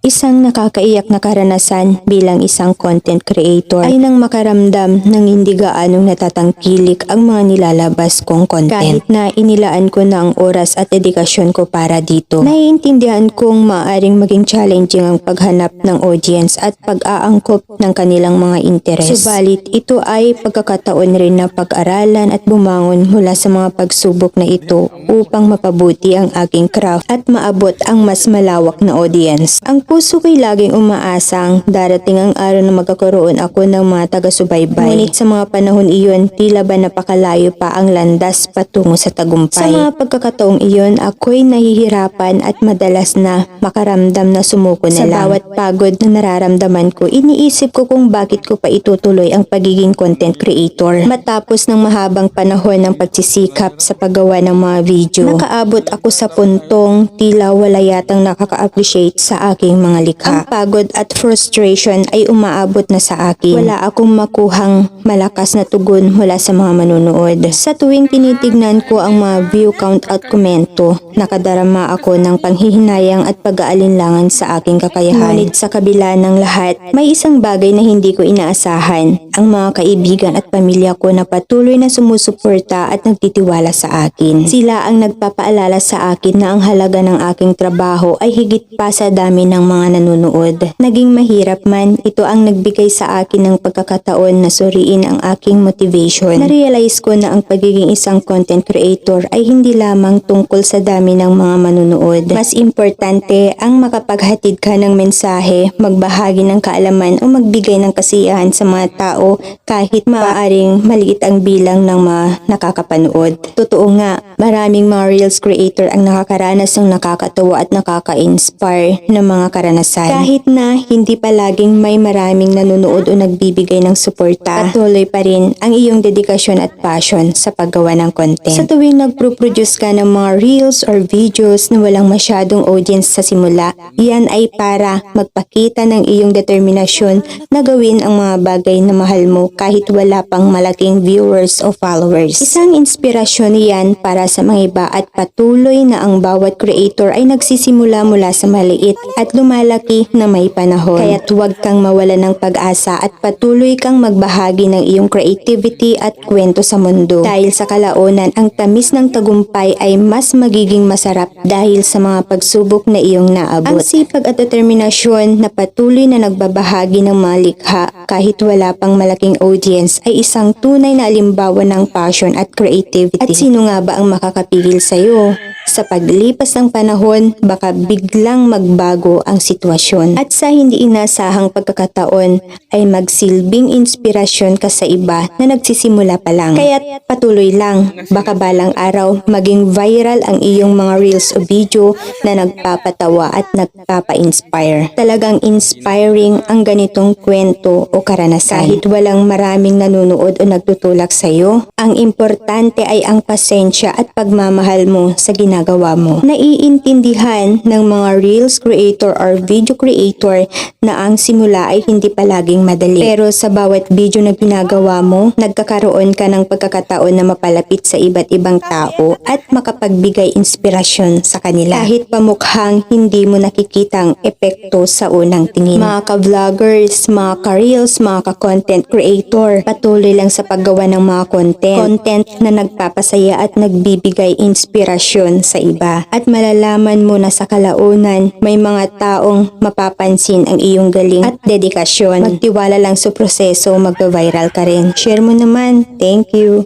Isang nakakaiyak na karanasan bilang isang content creator ay nang makaramdam ng hindi gaanong natatangkilik ang mga nilalabas kong content. Kahit na inilaan ko na ang oras at dedikasyon ko para dito. Naiintindihan kong maaaring maging challenging ang paghanap ng audience at pag-aangkop ng kanilang mga interes. Subalit ito ay pagkakataon rin na pag-aralan at bumangon mula sa mga pagsubok na ito upang mapabuti ang aking craft at maabot ang mas malawak na audience. Ang puso ko'y laging umaasang darating ang araw na magkakaroon ako ng mga taga-subaybay. Ngunit sa mga panahon iyon, tila ba napakalayo pa ang landas patungo sa tagumpay. Sa mga pagkakataong iyon, ako'y nahihirapan at madalas na makaramdam na sumuko na Sa lang. bawat pagod na nararamdaman ko, iniisip ko kung bakit ko pa itutuloy ang pagiging content creator. Matapos ng mahabang panahon ng pagsisikap sa paggawa ng mga video, nakaabot ako sa puntong tila wala yatang nakaka-appreciate sa aking mga likha. Ang pagod at frustration ay umaabot na sa akin. Wala akong makuhang malakas na tugon mula sa mga manunood. Sa tuwing tinitignan ko ang mga view count at komento, nakadarama ako ng panghihinayang at pag-aalinlangan sa aking kakayahan. Ngunit sa kabila ng lahat, may isang bagay na hindi ko inaasahan. Ang mga kaibigan at pamilya ko na patuloy na sumusuporta at nagtitiwala sa akin. Sila ang nagpapaalala sa akin na ang halaga ng aking trabaho ay higit pa sa dami ng mga nanonood. Naging mahirap man, ito ang nagbigay sa akin ng pagkakataon na suriin ang aking motivation. Narealize ko na ang pagiging isang content creator ay hindi lamang tungkol sa dami ng mga manunood. Mas importante ang makapaghatid ka ng mensahe, magbahagi ng kaalaman o magbigay ng kasiyahan sa mga tao kahit maaaring maliit ang bilang ng mga nakakapanood. Totoo nga, maraming mga Reels creator ang nakakaranas ng nakakatawa at nakaka-inspire ng mga karanasan. Kahit na hindi palaging may maraming nanonood o nagbibigay ng suporta, patuloy pa rin ang iyong dedikasyon at passion sa paggawa ng content. Sa tuwing nagpro-produce ka ng mga Reels or videos na walang masyadong audience sa simula, yan ay para magpakita ng iyong determinasyon na gawin ang mga bagay na mahal mo kahit wala pang malaking viewers o followers. Isang inspirasyon yan para sa mga iba at patuloy na ang bawat creator ay nagsisimula mula sa maliit at lumalaki na may panahon. Kaya't huwag kang mawala ng pag-asa at patuloy kang magbahagi ng iyong creativity at kwento sa mundo. Dahil sa kalaunan, ang tamis ng tagumpay ay mas magiging masarap dahil sa mga pagsubok na iyong naabot. Ang sipag at determinasyon na patuloy na nagbabahagi ng mga likha kahit wala pang malaking audience ay isang tunay na alimbawa ng passion at creativity. At sino nga ba ang makakapigil sa iyo? Sa paglipas ng panahon, baka biglang magbago ang sitwasyon. At sa hindi inasahang pagkakataon, ay magsilbing inspirasyon ka sa iba na nagsisimula pa lang. Kaya patuloy lang, baka balang araw maging viral ang iyong mga reels o video na nagpapatawa at nagpapa-inspire. Talagang inspiring ang ganitong kwento o karanasan. Kahit walang maraming nanonood o nagtutulak sa iyo, ang importante ay ang pasensya at pagmamahal mo sa ginagawa mo. Naiintindihan ng mga reels creator or video creator na ang simula ay hindi palaging madali. Pero sa bawat video na ginagawa mo, nagkakaroon ka ng pagkakataon na mapalapit sa iba't ibang tao at makapagbigay inspirasyon sa kanila. Kahit pamukhang hindi mo nakikitang epekto sa unang tingin. Mga ka-vloggers, mga ka-reels, mga ka-content creator, patuloy lang sa paggawa ng mga content. Content na nagpapasaya at nagbibigay inspirasyon sa iba. At malalaman mo na sa kalaunan, may mga taong mapapansin ang iyong galing at dedikasyon. Magtiwala lang sa proseso, magpa-viral ka rin. Share mo naman. Thank you.